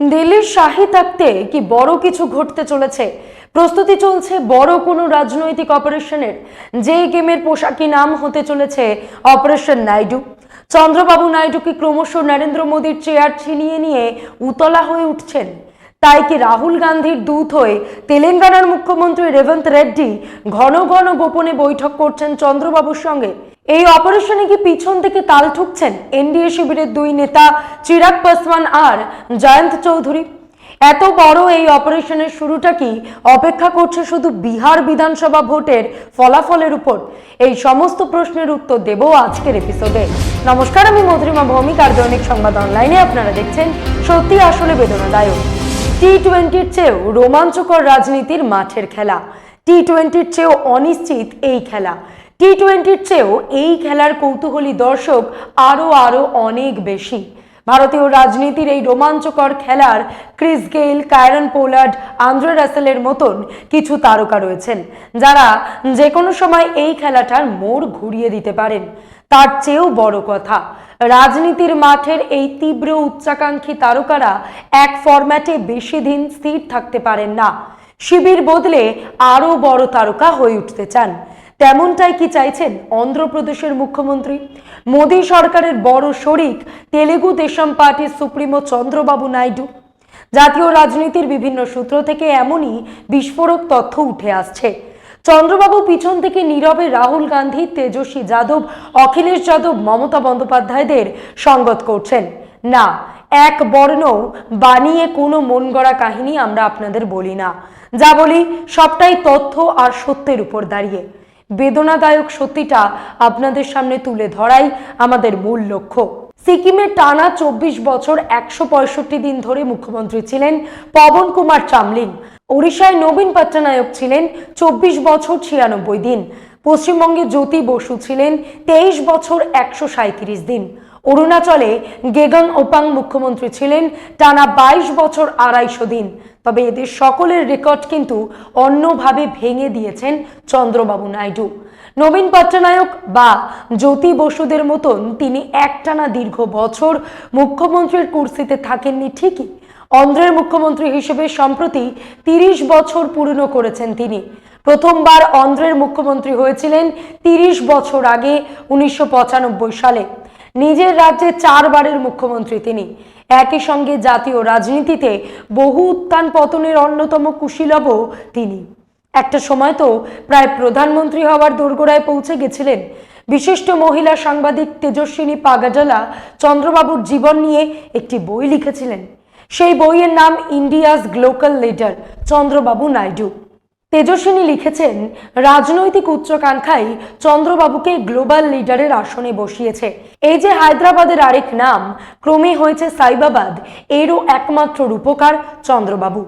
দিল্লির শাহি থাকতে কি বড় কিছু ঘটতে চলেছে? প্রস্তুতি চলছে বড় কোনো রাজনৈতিক অপারেশনের। যে গেমের পোশাকি নাম হতে চলেছে অপারেশন নাইডু? চন্দ্রবাবু নাইডু কি ক্রমশ নরেন্দ্র মোদীর চেয়ার ছিনিয়ে নিয়ে উতলা হয়ে উঠছেন? তাই কি রাহুল গান্ধীর দূত হয়ে তেলেঙ্গানার মুখ্যমন্ত্রী রেভন্ত রেড্ডি ঘন ঘন গোপনে বৈঠক করছেন চন্দ্রবাবুর সঙ্গে? এই অপারেশনে কি পিছন থেকে তাল ঠুকছেন? এনডিএ শিবিরের দুই নেতা, চিরাগ পাসওয়ান আর জয়ন্ত চৌধুরী। এত বড় এই অপারেশনের শুরুটা কি? অপেক্ষা করছে শুধু বিহার বিধানসভা ভোটের ফলাফলের উপর। এই সমস্ত প্রশ্নের উত্তর দেব আজকের এপিসোডে নমস্কার, আমি মধুরিমা ভৌমিক। আর দৈনিক সংবাদ অনলাইনে আপনারা দেখছেন সত্যি আসলে বেদনাদায়ক। টি টোয়েন্টির চেয়েও রোমাঞ্চকর রাজনীতির মাঠের খেলা। টি টোয়েন্টির চেয়েও অনিশ্চিত এই খেলা। টি টোয়েন্টির চেয়েও এই খেলার কৌতূহলী দর্শক আরও আরও অনেক বেশি। ভারতীয় রাজনীতির এই রোমাঞ্চকর খেলার Chris Gayle, Kieron Pollard, Andre রাসেলের মতন কিছু তারকা রয়েছেন, যারা যে কোনো সময় এই খেলাটার মোড় ঘুরিয়ে দিতে পারেন। তার চেয়েও বড় কথা, রাজনীতির মাঠের এই তীব্র উচ্চাকাঙ্ক্ষী তারকারা এক ফরম্যাটে বেশি দিন স্থির থাকতে পারেন না। শিবির বদলে আরও বড় তারকা হয়ে উঠতে চান। তেমনটাই কি চাইছেন অন্ধ্রপ্রদেশের মুখ্যমন্ত্রী? মোদী সরকারের বড় শরিক তেলেগু দেশম পার্টির সুপ্রিমো চন্দ্রবাবু নাইডু। জাতীয় রাজনীতির বিভিন্ন সূত্র থেকে এমনই বিস্ফোরক তথ্য উঠে আসছে। চন্দ্রবাবু পিছন থেকে নীরবে রাহুল গান্ধী, তেজস্বী যাদব, অখিলেশ যাদব, মমতা বন্দ্যোপাধ্যায়দের সঙ্গত করছেন। না, এক বর্ণ বানিয়ে কোনো মন গড়া কাহিনী আমরা আপনাদের বলি না। যা বলি সবটাই তথ্য আর সত্যের উপর দাঁড়িয়ে। বেদনাদায়ক সত্যিটা আপনাদের সামনে তুলে ধরাই আমাদের মূল লক্ষ্য। সিকিমে টানা চব্বিশ বছর একশো পঁয়ষট্টি দিন ধরে মুখ্যমন্ত্রী ছিলেন পবন কুমার চামলিং। ওড়িশায় নবীন পট্টনায়ক ছিলেন চব্বিশ বছর ছিয়ানব্বই দিন। পশ্চিমবঙ্গে জ্যোতি বসু ছিলেন তেইশ বছর একশো সাঁত্রিশ দিন। অরুণাচলে গেগং ওপাং মুখ্যমন্ত্রী ছিলেন টানা বাইশ বছর আড়াইশো দিন। তবে এদের সকলের রেকর্ড কিন্তু অন্যভাবে ভেঙে দিয়েছেন চন্দ্রবাবু নাইডু। নবীন পট্টনায়ক বা জ্যোতি বসুদের মতন তিনি একটানা দীর্ঘ বছর মুখ্যমন্ত্রীর কুর্সিতে থাকেননি ঠিকই। অন্ধ্রের মুখ্যমন্ত্রী হিসেবে সম্প্রতি তিরিশ বছর পূর্ণ করেছেন তিনি। প্রথমবার অন্ধ্রের মুখ্যমন্ত্রী হয়েছিলেন তিরিশ বছর আগে, উনিশশো পঁচানব্বই সালে। নিজের রাজ্যে চারবারের মুখ্যমন্ত্রী তিনি। একই সঙ্গে জাতীয় রাজনীতিতে বহু উত্থান পতনের অন্যতম কুশীলবও তিনি। একটা সময় তো প্রায় প্রধানমন্ত্রী হওয়ার দোরগোড়ায় পৌঁছে গেছিলেন। বিশিষ্ট মহিলা সাংবাদিক তেজস্বিনী পাগাডালা চন্দ্রবাবুর জীবন নিয়ে একটি বই লিখেছিলেন। সেই বইয়ের নাম India's glocal leader Chandrababu Naidu. Tejaswini লিখেছেন, রাজনৈতিক উচ্চাকাঙ্ক্ষাই চন্দ্রবাবুকে গ্লোবাল লিডারের আসনে বসিয়েছে। এই যে হায়দ্রাবাদের আরেক নাম, ক্রমে হয়েছে সাইবাবাদ, এরও একমাত্র রূপকার চন্দ্রবাবু।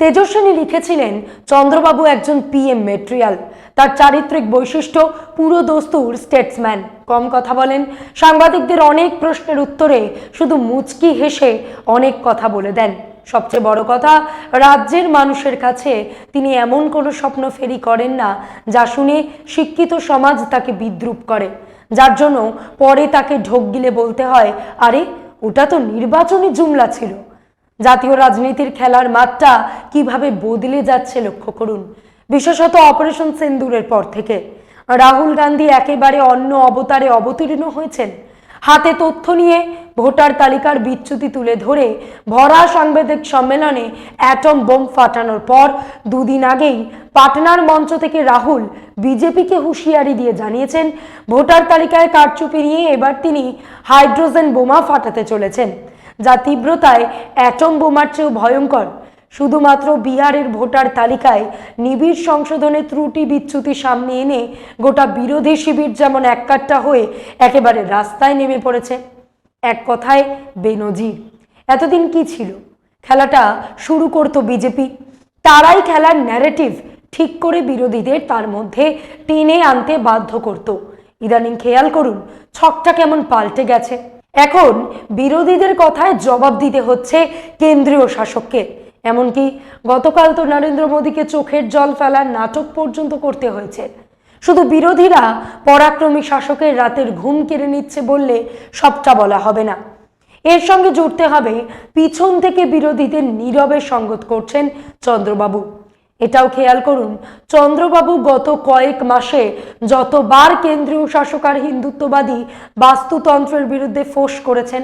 তেজস্বিনী লিখেছিলেন, চন্দ্রবাবু একজন পিএম মেট্রিয়াল। তার চারিত্রিক বৈশিষ্ট্য, পুরো দস্তুর স্টেটসম্যান। কম কথা বলেন, সাংবাদিকদের অনেক প্রশ্নের উত্তরে শুধু মুচকি হেসে অনেক কথা বলে দেন। সবচেয়ে বড় কথা, রাজ্যের মানুষের কাছে তিনি এমন কোনো স্বপ্ন ফেরি করেন না যা শুনে শিক্ষিত সমাজ তাকে বিদ্রুপ করে। যার জন্য পরে তাকে ঢোক গিলে বলতে হয়, আরে, ওটা তো নির্বাচনী জুমলা ছিল। জাতীয় রাজনীতির খেলার মাঠটা কীভাবে বদলে যাচ্ছে লক্ষ্য করুন। বিশেষত অপারেশন সেন্দুরের পর থেকে। রাহুল গান্ধী একেবারে অন্য অবতারে অবতীর্ণ হয়েছেন। হাতে তথ্য নিয়ে ভোটার তালিকার বিচ্যুতি তুলে ধরে ভরা সাংবাদিক সম্মেলনে অ্যাটম বোম ফাটানোর পর দুদিন আগেই পাটনার মঞ্চ থেকে রাহুল বিজেপিকে হুঁশিয়ারি দিয়ে জানিয়েছেন, ভোটার তালিকায় কারচুপি নিয়ে এবার তিনি হাইড্রোজেন বোমা ফাটাতে চলেছেন। যা তীব্রতায় অ্যাটম বোমার চেয়েও ভয়ঙ্কর। শুধুমাত্র বিহারের ভোটার তালিকায় নিবিড় সংশোধনে ত্রুটি বিচ্যুতি সামনে এনে গোটা বিরোধী শিবির যেমন এককাট্টা হয়ে একেবারে রাস্তায় নেমে পড়েছে। এক কথায়, বেনজির। এতদিন কি ছিল? খেলাটা শুরু করতো বিজেপি। তারাই খেলার ন্যারেটিভ ঠিক করে বিরোধীদের তার মধ্যে টেনে আনতে বাধ্য করত। ইদানিং খেয়াল করুন, ছকটা কেমন পাল্টে গেছে। এখন বিরোধীদের কথায় জবাব দিতে হচ্ছে কেন্দ্রীয় শাসককে। এমনকি গতকাল তো নরেন্দ্র মোদীকে চোখের জল ফেলার নাটক পর্যন্ত করতে হয়েছে। শুধু বিরোধীরা পরাক্রমী শাসকের রাতের ঘুম কেড়ে নিচ্ছে বললে সবটা বলা হবে না। এর সঙ্গে জুড়তে হবে পিছন থেকে বিরোধীদের নীরবে সঙ্গত করছেন চন্দ্রবাবু। এটাও খেয়াল করুন, চন্দ্রবাবু গত কয়েক মাসে যতবার কেন্দ্রীয় শাসক আর হিন্দুত্ববাদী বাস্তুতন্ত্রের বিরুদ্ধে ফোঁস করেছেন,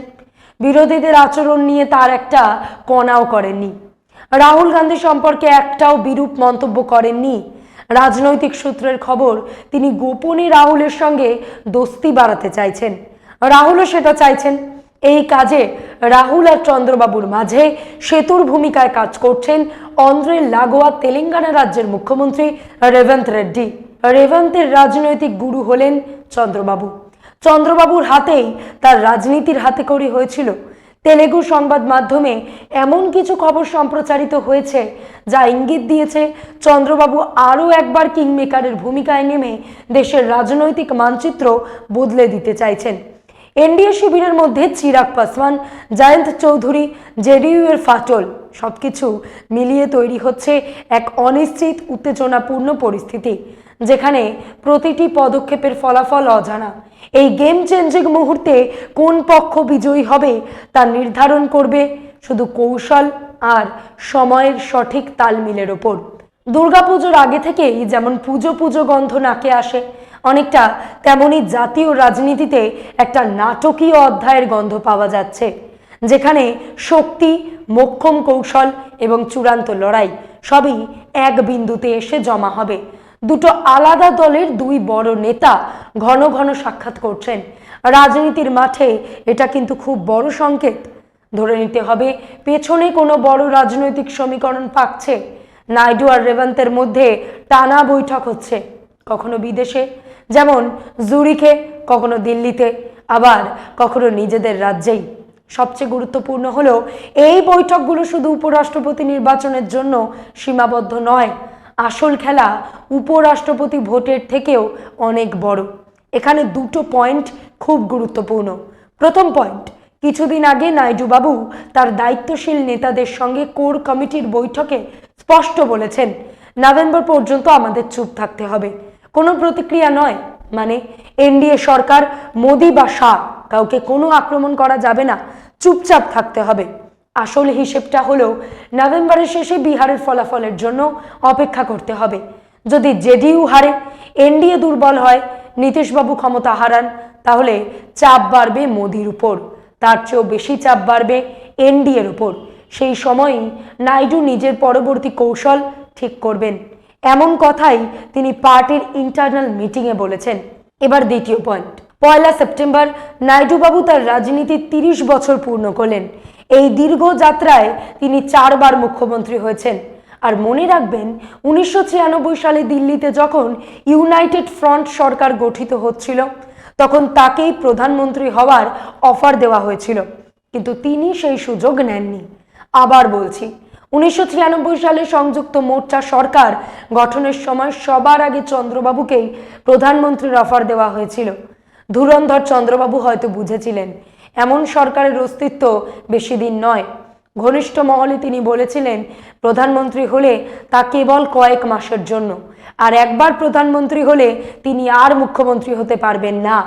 বিরোধীদের আচরণ নিয়ে তার একটা কণাও করেননি। রাহুল গান্ধী সম্পর্কে একটাও বিরূপ মন্তব্য করেননি। রাজনৈতিক সূত্রের খবর, তিনি গোপনে রাহুলের সঙ্গে দোস্তি বাড়াতে চাইছেন। রাহুলও সেটা চাইছেন। এই কাজে রাহুল আর চন্দ্রবাবুর মাঝে সেতুর ভূমিকায় কাজ করছেন অন্ধ্রের লাগোয়া তেলেঙ্গানা রাজ্যের মুখ্যমন্ত্রী রেভন্ত রেড্ডি। রেভন্তের রাজনৈতিক গুরু হলেন চন্দ্রবাবু। চন্দ্রবাবুর হাতেই তার রাজনীতির হাতে করি হয়েছিল। তেলেগু সংবাদ মাধ্যমে এমন কিছু খবর সম্প্রচারিত হয়েছে, যা ইঙ্গিত দিয়েছে চন্দ্রবাবু আরও একবার কিংমেকারের ভূমিকায় নেমে দেশের রাজনৈতিক মানচিত্র বদলে দিতে চাইছেন। এনডিএ শিবিরের মধ্যে চিরাগ পাসওয়ান, জয়ন্ত চৌধুরী, জেডিইউ এর ফাটল, সবকিছু মিলিয়ে তৈরি হচ্ছে এক অনিশ্চিত, উত্তেজনাপূর্ণ পরিস্থিতি। যেখানে প্রতিটি পদক্ষেপের ফলাফল অজানা। এই গেম চেঞ্জিং মুহূর্তে কোন পক্ষ বিজয়ী হবে তা নির্ধারণ করবে শুধু কৌশল আর সময়ের সঠিক তালমিলের ওপর। দুর্গাপুজোর আগে থেকেই যেমন পুজো পুজো গন্ধ নাকে আসে, অনেকটা তেমনি জাতীয় রাজনীতিতে একটা নাটকীয় অধ্যায়ের গন্ধ পাওয়া যাচ্ছে, যেখানে শক্তি, মোক্ষম কৌশল এবং চূড়ান্ত লড়াই সবই এক বিন্দুতে এসে জমা হবে। দুটো আলাদা দলের দুই বড় নেতা ঘন ঘন সাক্ষাৎ করছেন। রাজনীতির মাঠে এটা কিন্তু খুব বড় সংকেত। ধরে নিতে হবে, পেছনে কোনো বড় রাজনৈতিক সমীকরণ পাকছে। নাইডু আর রেবন্তের মধ্যে টানা বৈঠক হচ্ছে, কখনো বিদেশে, যেমন জুরিখে, কখনো দিল্লিতে, আবার কখনো নিজেদের রাজ্যেই। সবচেয়ে গুরুত্বপূর্ণ হলো, এই বৈঠকগুলো শুধু উপরাষ্ট্রপতি নির্বাচনের জন্য সীমাবদ্ধ নয়, আসল খেলা উপরাষ্ট্রপতি ভোটের থেকেও অনেক বড়। এখানে দুটো পয়েন্ট খুব গুরুত্বপূর্ণ। প্রথম পয়েন্ট কিছুদিন আগে নাইডু বাবু তার দায়িত্বশীল নেতাদের সঙ্গে কোর কমিটির বৈঠকে স্পষ্ট বলেছেন, নভেম্বর পর্যন্ত আমাদের চুপ থাকতে হবে। কোনো প্রতিক্রিয়া নয়। মানে এনডিএ সরকার, মোদি বা শাহ, কাউকে কোনো আক্রমণ করা যাবে না। চুপচাপ থাকতে হবে। আসল হিসেবটা হলো, নভেম্বরের শেষে বিহারের ফলাফলের জন্য অপেক্ষা করতে হবে। যদি জেডিইউ হারে, এনডিএ দুর্বল হয়, নীতিশবাবু ক্ষমতা হারান, তাহলে চাপ বাড়বে মোদির উপর। তার চেয়েও বেশি চাপ বাড়বে এনডিএর উপর। সেই সময়ই নাইডু নিজের পরবর্তী কৌশল ঠিক করবেন। এমন কথাই তিনি পার্টির ইন্টারনাল মিটিংয়ে বলেছেন। এবার দ্বিতীয় পয়েন্ট। পয়লা সেপ্টেম্বর নাইডুবাবু তার রাজনীতির তিরিশ বছর পূর্ণ করলেন। এই দীর্ঘ যাত্রায় তিনি চারবার মুখ্যমন্ত্রী হয়েছেন। আর মনে রাখবেন, উনিশশো ছিয়ানব্বই সালে দিল্লিতে যখন ইউনাইটেড ফ্রন্ট সরকার গঠিত হচ্ছিল, তখন তাকেই প্রধানমন্ত্রী হওয়ার অফার দেওয়া হয়েছিল। কিন্তু তিনি সেই সুযোগ নেননি। আবার বলছি, উনিশশো ছিয়ানব্বই সালে সংযুক্ত মোর্চা সরকার গঠনের সময় সবার আগে চন্দ্রবাবুকেই প্রধানমন্ত্রীর অফার দেওয়া হয়েছিল। ধুরন্ধর চন্দ্রবাবু হয়তো বুঝেছিলেন, এমন সরকারের অস্তিত্ব বেশি দিন নয়। ঘনিষ্ঠ মহলে তিনি বলেছিলেন, প্রধানমন্ত্রী হলে তা কেবল কয়েক মাসের জন্য। আর একবার প্রধানমন্ত্রী হলে তিনি আর মুখ্যমন্ত্রী হতে পারবেন না।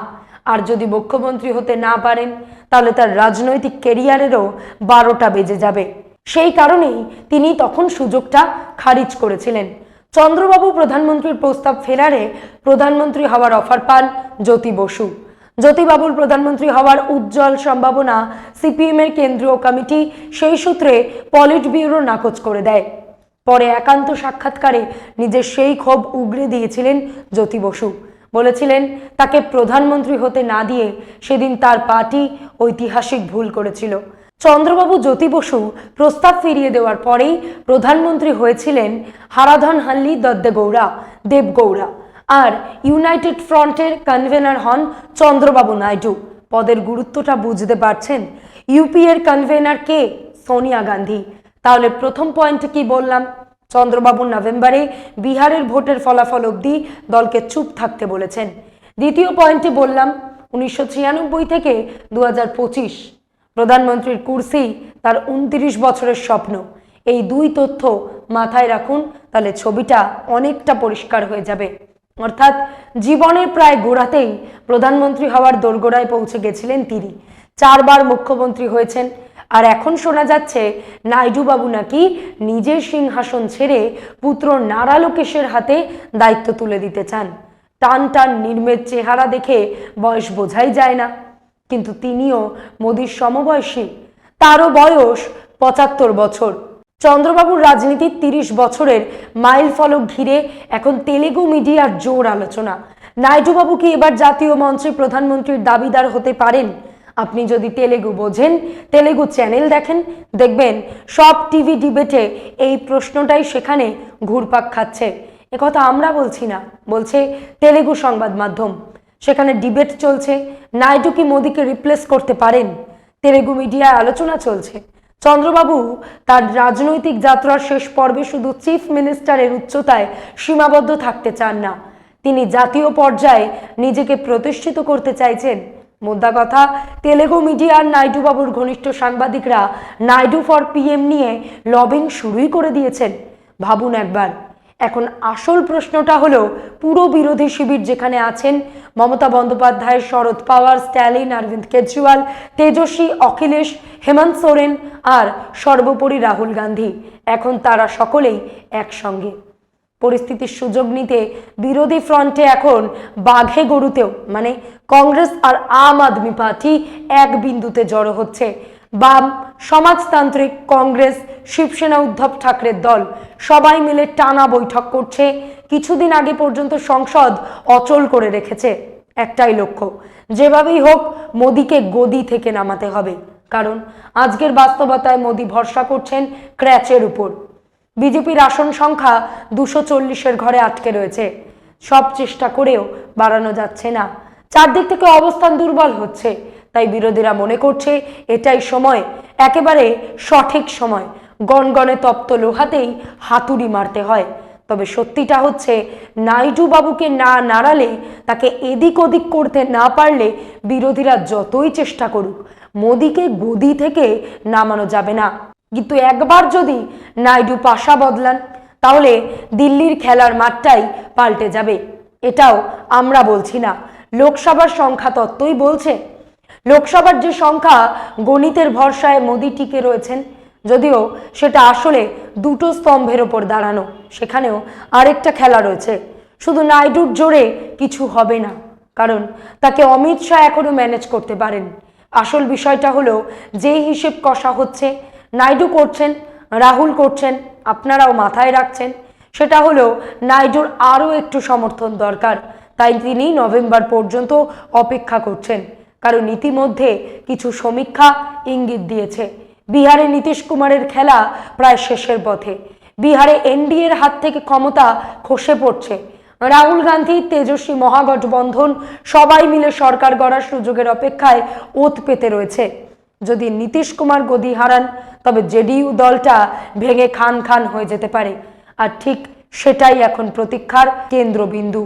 আর যদি মুখ্যমন্ত্রী হতে না পারেন, তাহলে তার রাজনৈতিক কেরিয়ারেরও বারোটা বেজে যাবে। সেই কারণেই তিনি তখন সুযোগটা খারিজ করেছিলেন। চন্দ্রবাবু প্রধানমন্ত্রীর প্রস্তাব ফেরারে প্রধানমন্ত্রী হওয়ার অফার পান জ্যোতি বসু। জ্যোতিবাবুর প্রধানমন্ত্রী হওয়ার উজ্জ্বল সম্ভাবনা সিপিএম এর কেন্দ্রীয় কমিটি সেই সূত্রে পলিট ব্যুরো নাকচ করে দেয়। পরে একান্ত সাক্ষাৎকারে নিজের সেই ক্ষোভ উগরে দিয়েছিলেন জ্যোতি বসু। বলেছিলেন, তাকে প্রধানমন্ত্রী হতে না দিয়ে সেদিন তার পার্টি ঐতিহাসিক ভুল করেছিল। চন্দ্রবাবু জ্যোতি বসু প্রস্তাব ফিরিয়ে দেওয়ার পরেই প্রধানমন্ত্রী হয়েছিলেন হারাধন হাল্লি দদ্দেগৌড়া দেবগৌড়া। আর ইউনাইটেড ফ্রন্টের কনভেনার হন চন্দ্রবাবু নাইডু। পদের গুরুত্বটা বুঝতে পারছেন? ইউপি এর কনভেনার কে? সোনিয়া গান্ধী। তাহলে প্রথম পয়েন্টে কি বললাম? চন্দ্রবাবু নভেম্বরে বিহারের ভোটের ফলাফল অবধি দলকে চুপ থাকতে বলেছেন। দ্বিতীয় পয়েন্টে বললাম, উনিশশো ছিয়ানব্বই থেকে দু হাজার পঁচিশ। প্রধানমন্ত্রীর কুর্সি তার উনত্রিশ বছরের স্বপ্ন। এই দুই তথ্য মাথায় রাখুন, তাহলে ছবিটা অনেকটা পরিষ্কার হয়ে যাবে। অর্থাৎ জীবনের প্রায় গোড়াতেই প্রধানমন্ত্রী হওয়ার দোরগোড়ায় পৌঁছে গেছিলেন তিনি। চারবার মুখ্যমন্ত্রী হয়েছেন, আর এখন শোনা যাচ্ছে নাইডু বাবু নাকি নিজের সিংহাসন ছেড়ে পুত্র নারা লোকেশের হাতে দায়িত্ব তুলে দিতে চান। টান টান নির্মের চেহারা দেখে বয়স বোঝাই যায় না। কিন্তু তিনিও মোদির সমবয়সী। তারও বয়স পঁচাত্তর বছর। চন্দ্রবাবুর রাজনীতির তিরিশ বছরের মাইল ফলক ঘিরে এখন তেলেগু মিডিয়ার জোর আলোচনা। নাইডুবাবু কি এবার জাতীয় মঞ্চে প্রধানমন্ত্রীর দাবিদার হতে পারেন? আপনি যদি তেলেগু বোঝেন, তেলেগু চ্যানেল দেখেন, দেখবেন সব টিভি ডিবেটে এই প্রশ্নটাই সেখানে ঘুরপাক খাচ্ছে। একথা আমরা বলছি না, বলছে তেলেগু সংবাদ মাধ্যম। সেখানে ডিবেট চলছে, নাইডু কি মোদিকে রিপ্লেস করতে পারেন? তেলেগু মিডিয়ায় আলোচনা চলছে। চন্দ্রবাবু, তার রাজনৈতিক যাত্রার শেষ পর্বে শুধু চিফ মিনিস্টারের উচ্চতায় সীমাবদ্ধ থাকতে চান না। তিনি জাতীয় পর্যায়ে নিজেকে প্রতিষ্ঠিত করতে চাইছেন। মোদ্দা কথা, তেলেগু মিডিয়ার নাইডুবাবুর ঘনিষ্ঠ সাংবাদিকরা নাইডু ফর পিএম নিয়ে লবিং শুরুই করে দিয়েছেন। ভাবুন একবার। এখন আসল প্রশ্নটা হলো, পুরো বিরোধী শিবির যেখানে আছেন, মমতা বন্দ্যোপাধ্যায় শরদ পাওয়ার, স্ট্যালিন, অরবিন্দ কেজরিওয়াল, তেজস্বী, অখিলেশ, হেমন্ত সোরেন আর সর্বোপরি রাহুল গান্ধী। এখন তারা সকলেই একসঙ্গে। পরিস্থিতির সুযোগ নিতে বিরোধী ফ্রন্টে এখন বাঘে গরুতেও মানে কংগ্রেস আর আম আদমি পার্টি এক বিন্দুতে জড়ো হচ্ছে। বাম, সমাজতান্ত্রিক কংগ্রেস, শিবসেনা, উদ্ধব ঠাকরের দল, সবাই মিলে টানা বৈঠক করছে। কিছুদিন আগে পর্যন্ত সংসদ অচল করে রেখেছে। একটাই লক্ষ্য, যেভাবেই হোক মোদিকে গদি থেকে নামাতে হবে। কারণ আজকের বাস্তবতায় মোদি ভরসা করছেন ক্র্যাচের উপর। বিজেপির আসন সংখ্যা দুশো চল্লিশের ঘরে আটকে রয়েছে। সব চেষ্টা করেও বাড়ানো যাচ্ছে না। চারদিক থেকে অবস্থান দুর্বল হচ্ছে। তাই বিরোধীরা মনে করছে এটাই সময়, একেবারে সঠিক সময়। গনগনে তপ্ত লোহাতেই হাতুড়ি মারতে হয়। তবে সত্যিটা হচ্ছে নাইডু বাবুকে না নাড়ালে, তাকে এদিক ওদিক করতে না পারলে বিরোধীরা যতই চেষ্টা করুক, মোদিকে গদি থেকে নামানো যাবে না। কিন্তু একবার যদি নাইডু পাশা বদলান, তাহলে দিল্লির খেলার মাঠটাই পাল্টে যাবে। এটাও আমরা বলছি না। লোকসভার সংখ্যা তত্ত্বই বলছে লোকসভার যে সংখ্যা, গণিতের ভরসায় মোদি টিকে রয়েছেন। যদিও সেটা আসলে দুটো স্তম্ভের ওপর দাঁড়ানো, সেখানেও আরেকটা খেলা রয়েছে। শুধু নাইডুর জোরে কিছু হবে না, কারণ তাকে অমিত শাহ এখনও ম্যানেজ করতে পারেন। আসল বিষয়টা হলো, যেই হিসেব কষা হচ্ছে, নাইডু করছেন, রাহুল করছেন, আপনারাও মাথায় রাখছেন, সেটা হলো নাইডুর আরও একটু সমর্থন দরকার। তাই তিনি নভেম্বর পর্যন্ত অপেক্ষা করছেন। কারণ ইতিমধ্যে কিছু সমীক্ষা ইঙ্গিত দিয়েছে। বিহারে নীতিশ কুমারের খেলা প্রায় শেষের পথে। বিহারে এনডিএর হাত থেকে ক্ষমতা খসে পড়ছে। রাহুল গান্ধী, তেজস্বী মহাগঠবন্ধন সবাই মিলে সরকার গড়ার সুযোগের অপেক্ষায় ওত পেতে রয়েছে। যদি নীতিশ কুমার গদি হারান, তবে জেডিইউ দলটা ভেঙে খান খান হয়ে যেতে পারে। আর ঠিক সেটাই এখন প্রতীক্ষার কেন্দ্রবিন্দু।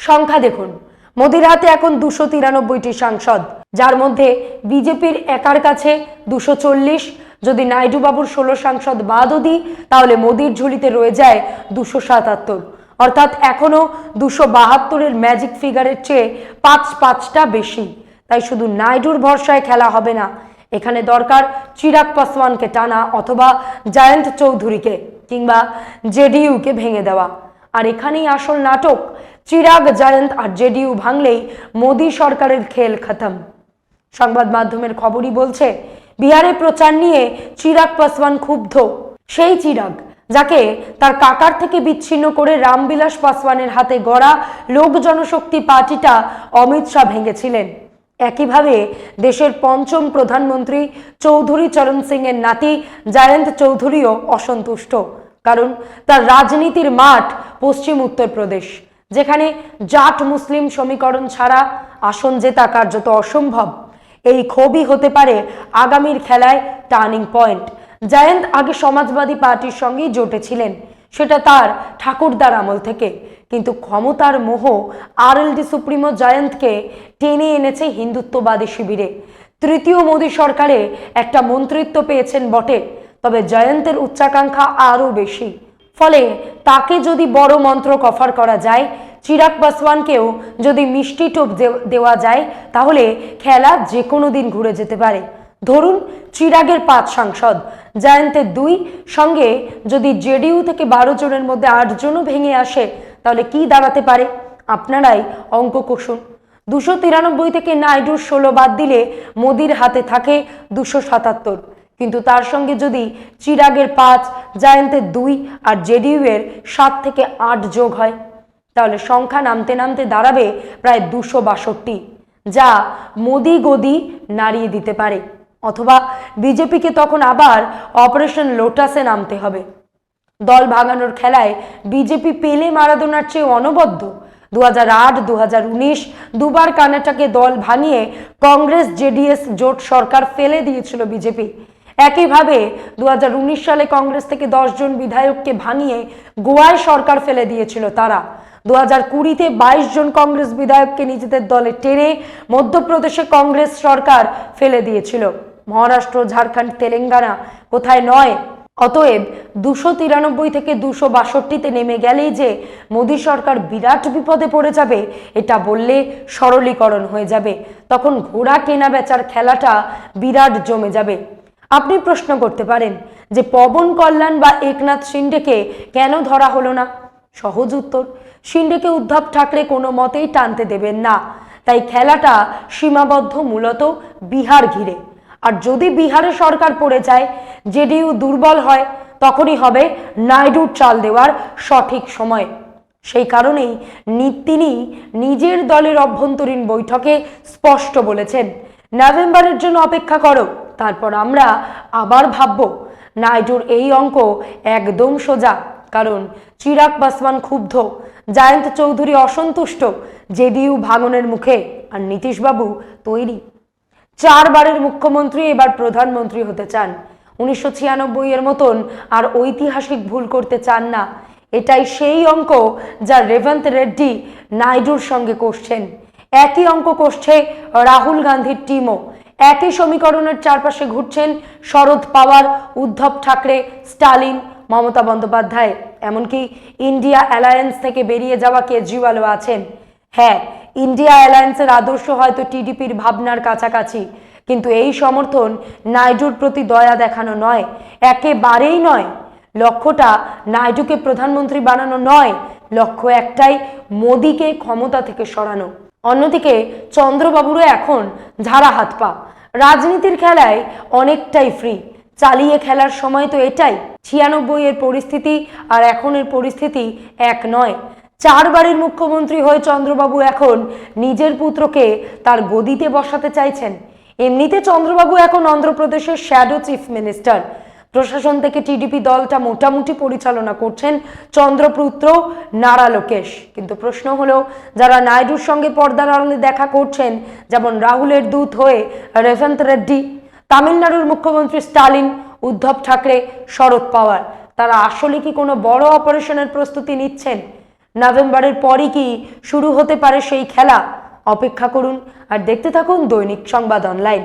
সংখ্যা দেখুন। মোদির হাতে এখন দুশো তিরানব্বইটি সাংসদ, যার মধ্যে বিজেপির একার কাছে দুশো চল্লিশ। যদি নাইডুবাবুর ষোলো সাংসদ বাদও দিই, তাহলে মোদির ঝুলিতে রয়ে যায় দুশো সাতাত্তর। অর্থাৎ এখনও দুশো বাহাত্তরের ম্যাজিক ফিগারের চেয়ে পাঁচ পাঁচটা বেশি। তাই শুধু নাইডুর ভরসায় খেলা হবে না, এখানে দরকার চিরাগ পাসওয়ানকে টানা অথবা জয়ন্ত চৌধুরীকে কিংবা জেডিইউকে ভেঙে দেওয়া। আর এখানেই আসল নাটক চিরাগ জয়ন্ত আর জেডিইউ ভাঙলেই মোদী সরকারের খেল খতম। সংবাদ মাধ্যমের খবরই বলছে, বিহারে প্রচার নিয়ে চিরাগ পাসওয়ান ক্ষুব্ধ। সেই চিরাগ, যাকে তার কাকার থেকে বিচ্ছিন্ন করে রামবিলাস পাসওয়ানের হাতে গড়া লোক জনশক্তি পার্টিটা অমিত শাহ ভেঙেছিলেন। একইভাবে দেশের পঞ্চম প্রধানমন্ত্রী চৌধুরী চরণ সিং এর নাতি জয়ন্ত চৌধুরীও অসন্তুষ্ট, কারণ তার রাজনীতির মাঠ পশ্চিম উত্তরপ্রদেশ। যেখানে জাট মুসলিম সমীকরণ ছাড়া আসন জেতা কার্যত অসম্ভব। এই ক্ষোভই হতে পারে আগামীর খেলায় টার্নিং পয়েন্ট। জয়ন্ত আগে সমাজবাদী পার্টির সঙ্গেই জোটেছিলেন সেটা তার ঠাকুরদার আমল থেকে। কিন্তু ক্ষমতার মোহ আরএলডি সুপ্রিমো জয়ন্তকে টেনে এনেছে হিন্দুত্ববাদী শিবিরে। তৃতীয় মোদী সরকারে একটা মন্ত্রিত্ব পেয়েছেন বটে। তবে জয়ন্তের উচ্চাকাঙ্ক্ষা আরও বেশি। ফলে তাকে যদি বড় মন্ত্র কফার করা যায়, চিরাগ পাসওয়ানকেও যদি মিষ্টি টোপ দেওয়া যায়, তাহলে খেলা যে কোনো দিন ঘুরে যেতে পারে। ধরুন, চিরাগের পাঁচ সাংসদ জয়ন্তের দুই, সঙ্গে যদি জেডিইউ থেকে বারো জনের মধ্যে আটজনও ভেঙে আসে, তাহলে কি দাঁড়াতে পারে? আপনারাই অঙ্ক কষুন। দুশো তিরানব্বই থেকে নাইডুর ষোলো বাদ দিলে মোদির হাতে থাকে দুশো সাতাত্তর। কিন্তু তার সঙ্গে যদি চিরাগের পাঁচ জায়ান্তের দুই আর জেডিইউ এর সাত থেকে আট যোগ হয়, তাহলে সংখ্যা নামতে নামতে দাঁড়াবে প্রায় দুশো বাষট্টি, যা মোদি গদি নাড়িয়ে দিতে পারে। অথবা বিজেপিকে তখন আবার অপারেশন লোটাসে নামতে হবে। দল ভাঙানোর খেলায় বিজেপি পেলে মারাদোনার চেয়ে অনবদ্য। দু হাজার আট দু হাজার উনিশ দুবার কানাটাকে দল ভাঙিয়ে কংগ্রেস, জেডিএস জোট সরকার ফেলে দিয়েছিল বিজেপি। একইভাবে দু হাজার উনিশ সালে কংগ্রেস থেকে জন বিধায়ককে ভাঙিয়ে গোয়ায় সরকার ফেলে দিয়েছিল তারা। দু হাজার কুড়িতে বাইশ জন কংগ্রেস বিধায়ককে নিজেদের দলে টেনে মধ্যপ্রদেশে কংগ্রেস সরকার ফেলে দিয়েছিল। মহারাষ্ট্র, ঝাড়খণ্ড, তেলেঙ্গানা কোথায় নয়? অতএব দুশো তিরানব্বই থেকে দুশো বাষট্টিতে নেমে গেলেই যে মোদী সরকার বিরাট বিপদে পড়ে যাবে, এটা বললে সরলীকরণ হয়ে যাবে। তখন ঘোড়া কেনা বেচার খেলাটা বিরাট জমে যাবে। আপনি প্রশ্ন করতে পারেন যে পবন কল্যাণ বা একনাথ শিন্ডেকে কেন ধরা হলো না? সহজ উত্তর শিন্ডেকে উদ্ধব ঠাকরে কোনো মতেই টানতে দেবেন না। তাই খেলাটা সীমাবদ্ধ মূলত বিহার ঘিরে। আর যদি বিহারে সরকার পড়ে যায়, জেডিইউ দুর্বল হয়, তখনই হবে নাইডুর চাল দেওয়ার সঠিক সময়। সেই কারণেই তিনি নিজের দলের অভ্যন্তরীণ বৈঠকে স্পষ্ট বলেছেন, নভেম্বরের জন্য অপেক্ষা করো। তারপর আমরা আবার ভাবব নাইডুর এই অঙ্ক একদম সোজা, কারণ চিরাগ পাসওয়ান ক্ষুব্ধ, জায়ন্ত চৌধুরী অসন্তুষ্ট, জেডিইউ ভাঙনের মুখে, আর নীতিশবাবু তৈরি। চারবারের মুখ্যমন্ত্রী এবার প্রধানমন্ত্রী হতে চান। উনিশশো ছিয়ানব্বই এর মতন আর ঐতিহাসিক ভুল করতে চান না। এটাই সেই অঙ্ক যা রেভন্ত রেড্ডি নাইডুর সঙ্গে কষছেন। একই অঙ্ক কষছে রাহুল গান্ধীর টিমও। একই সমীকরণের চারপাশে ঘুরছেন শরদ পাওয়ার, উদ্ধব ঠাকরে, স্টালিন, মমতা বন্দ্যোপাধ্যায়। এমনকি ইন্ডিয়া অ্যালায়েন্স থেকে বেরিয়ে যাওয়া কেজরিওয়ালও আছেন। হ্যাঁ ইন্ডিয়া অ্যালায়েন্সের আদর্শ হয়তো টিডিপির ভাবনার কাছাকাছি, কিন্তু এই সমর্থন নাইডুর প্রতি দয়া দেখানো নয়, একেবারেই নয়। লক্ষ্যটা নাইডুকে প্রধানমন্ত্রী বানানো নয়, লক্ষ্য একটাই, মোদিকে ক্ষমতা থেকে সরানো। অন্যদিকে চন্দ্রবাবুরও এখন ঝাড়া হাত পা। রাজনীতির খেলায় অনেকটাই ফ্রি চালিয়ে খেলার সময় তো এটাই, ছিয়ানব্বই এর পরিস্থিতি আর এখনের পরিস্থিতি এক নয়। চারবারের মুখ্যমন্ত্রী হয়ে চন্দ্রবাবু এখন নিজের পুত্রকে তার গদিতে বসাতে চাইছেন। এমনিতে চন্দ্রবাবু এখন অন্ধ্রপ্রদেশের শ্যাডো চিফ মিনিস্টার প্রশাসন থেকে টিডিপি দলটা মোটামুটি পরিচালনা করছেন চন্দ্রপুত্র নারা লোকেশ কিন্তু প্রশ্ন হলো, যারা নাইডুর সঙ্গে পর্দার আড়ালে দেখা করছেন, যেমন রাহুলের দূত হয়ে রেভন্ত রেড্ডি, তামিলনাড়ুর মুখ্যমন্ত্রী স্টালিন, উদ্ধব ঠাকরে, শরদ পাওয়ার, তারা আসলে কি কোনো বড় অপারেশনের প্রস্তুতি নিচ্ছেন? নভেম্বরের পরই কি শুরু হতে পারে সেই খেলা? অপেক্ষা করুন, আর দেখতে থাকুন দৈনিক সংবাদ অনলাইন।